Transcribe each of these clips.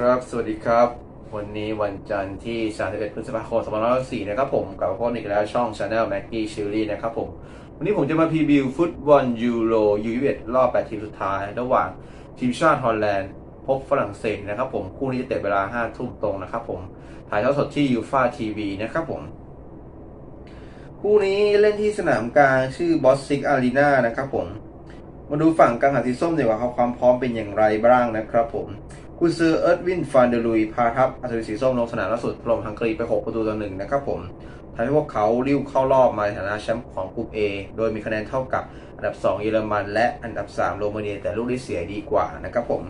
ครับ สวัสดีครับ วันนี้วันจันทร์ที่ 31 พฤษภาคม 2564นะครับผม กับมาพบอีกแล้วช่อง Channel Maggie c h i l l y นะครับผม วันนี้ผมจะมาพรีวิวฟุตบอลยูโรยู21รอบ 8 ทีมสุดท้าย ระหว่างทีมชาติฮอลแลนด์ พบฝรั่งเศสนะครับผม คู่นี้จะเตะเวลา 5 ทุ่มตรงนะครับผม ถ่ายทอดสดที่ยูฟาทีวีนะครับผม คู่นี้เล่นที่สนามกลางชื่อบอสซิกอารีนานะครับผม มาดูฝั่งกังหันสีส้มดีกว่าครับความพร้อมเป็นอย่างไรบ้างนะครับผม คุณซื้อเอิร์ดวินฟานเดลุยพาทัพอัศวินสีส้มลงสนามล่าสุดพลมฮังการีไป 6 ประตูต่อหนึ่งนะครับผมทำให้พวกเขาริ้วเข้ารอบมาในฐานะแชมป์ของกลุ่ม A โดยมีคะแนนเท่ากับอันดับ 2 เยอรมันและอันดับ 3 โรมาเนีย แต่ลูกได้เสียดีกว่านะครับผม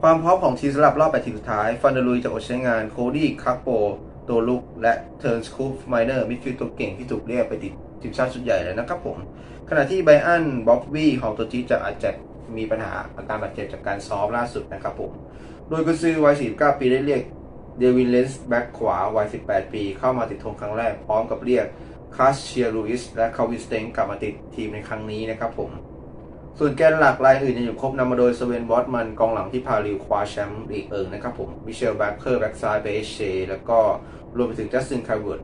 ความพร้อมของทีมสำหรับรอบ8ทีมสุดท้าย ฟันเดลุยจะอดใช้งานโคดี้คักโปตัวลุกและเทิร์นสคูฟไมเนอร์มิดฟิลด์ตัวเก่งที่ถูกเรียกไปติดทีมชาติชุดใหญ่เลยนะครับผม ขณะที่ไบอันบ๊อบบี้ของตัวจีจะอาจจะ มีปัญหาอาการบาดเจ็บจากการซ้อมล่าสุดนะครับผม โดยกุซือวัย 49 ปีได้เรียกเดวินเลนส์แบ็กขวาวัย 18 ปี เข้ามาติดธงครั้งแรก พร้อมกับเรียกคาสเชียลูอิสและคาวินสเตงกลับมาติดทีมในครั้งนี้นะครับผม ส่วนแกนหลักรายอื่นยังอยู่ครบนำมาโดยสเวนบอสมันกองหลังที่พาลิวคว้าแชมป์ลีกเอิงนะครับผมมิเชลแบ็คเคอร์แบ็กซ้ายเบสเชแล้วก็รวมไปถึงจัสตินคาร์เวิร์ด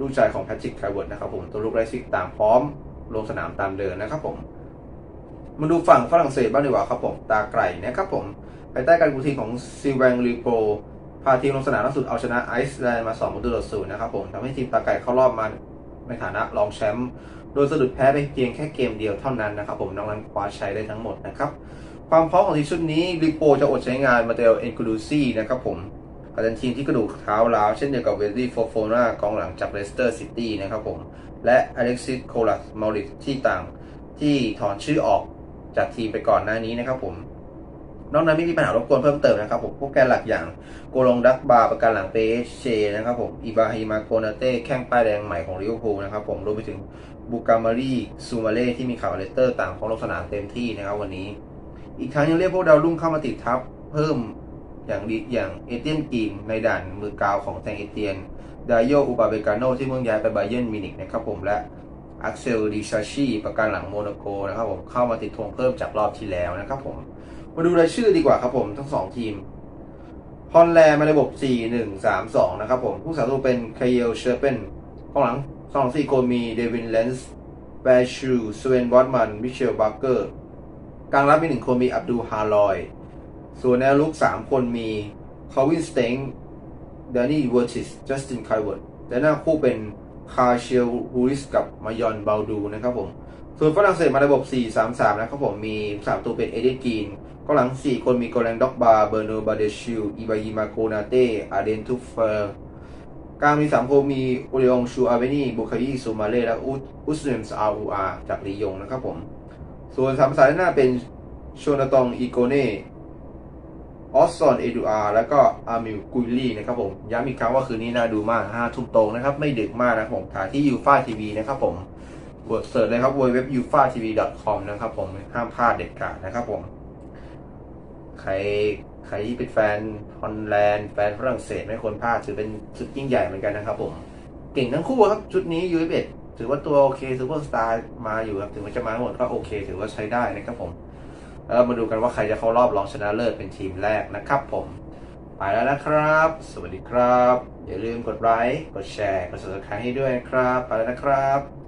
ลูกชายของแพทริกคาร์เวิร์ดนะครับผมตัวลูกไรซิกตามพร้อมลงสนามตามเดินนะครับผม มาดูฝั่งฝรั่งเศสบ้างดีกว่าครับผมตาไกลนะครับผมภายใต้การกุทีของซิลแวงลีโปพาทีมลงสนามล่าสุดเอาชนะไอซ์แลนด์มา2ประตูต่อศูนย์นะครับผมทำให้ทีมตาไก่เข้ารอบมาในฐานะรองแชมป์โดยสะดุดแพ้ไปเพียงแค่เกมเดียวเท่านั้นนะครับผมนอกนั้นคว้าชัยได้ทั้งหมดนะครับความพร้อมของทีมชุดนี้ลีโปจะอดใช้งานมาเตลเอ็นกูดูซี่นะครับผมกับเป็นทีมที่กระดูกเท้าร้าวเช่นเดียวกับเวลลี่โฟโฟนากองหลังจากเลสเตอร์ซิตี้นะครับผมและอเล็กซิสโคลัสมาริตที่ต่างที่ถอนชื่อออก จากทีมไปก่อนหน้านี้นะครับผมนอกนั้นไม่มีปัญหารบกวนเพิ่มเติมนะครับผมพวกแกนหลักอย่างโกลงดักบาร์ประกันหลังเปเชนะครับผมอิบาฮิมาโกนาเต้แข้งป้ายแดงใหม่ของลิเวอร์พูลนะครับผมรวมไปถึงบูกามารีซูมาเล่ที่มีข่าวเลสเตอร์ต่างของลงสนามเต็มที่นะครับวันนี้ อีกทั้งยังเรียกพวกดาวรุ่งเข้ามาติดทับเพิ่มอย่างดีอย่างเอเตียนกีนในด่านมือกาวของแซงเอเตียน ดายโยอุปาเบกาโนที่เพิ่งย้ายไปไบเยนมินิกนะครับผมและ อักเซลดิชาชีประกันหลังโมนาโกนะครับผมเข้ามาติดธงเพิ่มจากรอบที่แล้วนะครับผมมาดูรายชื่อดีกว่าครับผมทั้งสองทีมฮอลแลนด์มาในระบบ 4-1-3-2 นะครับผมผู้สาประตูเป็นคาเยลเชอร์เปนกองหลังสองสี่โกมีเดวินเลนส์แบชูสเวนบอตมัน มิเชลบัคเกอร์ กลางรับมีหนึ่งคนมีอับดูฮาลอย ส่วนแนวลุกสามคนมีคาวินสเตงดานี่เวอร์ติสจัสตินไคเวิร์ดและหน้าคู่เป็น คาเชลฮูริสกับมายอนเบลดูนะครับผม ส่วนฝรั่งเศสมาระบบ 4-3-3 นะครับผมมี3ตัวเป็นเอเดนกีนก็หลัง 4 คนมีโกแลงด็อกบาเบอร์โนบาเดชิลอิบายิมาโกนาเต้อาเดนทุฟเฟอร์กลางมี3คนมีโอเลองชูอาเวนีบุคายีซูมาเล่และอุสอุสเนมส์อาอูอาจากลียงนะครับผม ส่วนสามสายหน้าเป็นโชนาตองอีโกเน่ ออสซอนเอดูอาร์แล้วก็อามิลกุยลี่นะครับผม ย้ำอีกครั้งว่าคืนนี้น่าดูมากห้าทุ่มตรงนะครับ ไม่ดึกมากนะครับผมถ่ายที่ยูฟาทีวีนะครับผมกดเสิร์ชเลยครับ w w w u f a t v com นะครับผมห้ามพลาดเด็ดขาดนะครับผม ใครใครที่เป็นแฟนฮอลแลนด์แฟนฝรั่งเศสไม่ควรพลาดถือเป็นชุดยิ่งใหญ่เหมือนกันนะครับผมเก่งทั้งคู่ครับชุดนี้ยูเอฟถือว่าตัวโอเคซูเปอร์สตาร์มาอยู่ครับถึงมันจะมาหมดก็โอเค ถือว่าใช้ได้นะครับผม แล้วมาดูกันว่าใครจะเข้ารอบรองชนะเลิศเป็นทีมแรกนะครับผม ไปแล้วนะครับ สวัสดีครับ อย่าลืมกดไลค์ กดแชร์ กด subscribe ให้ด้วยนะครับ ไปแล้วนะครับ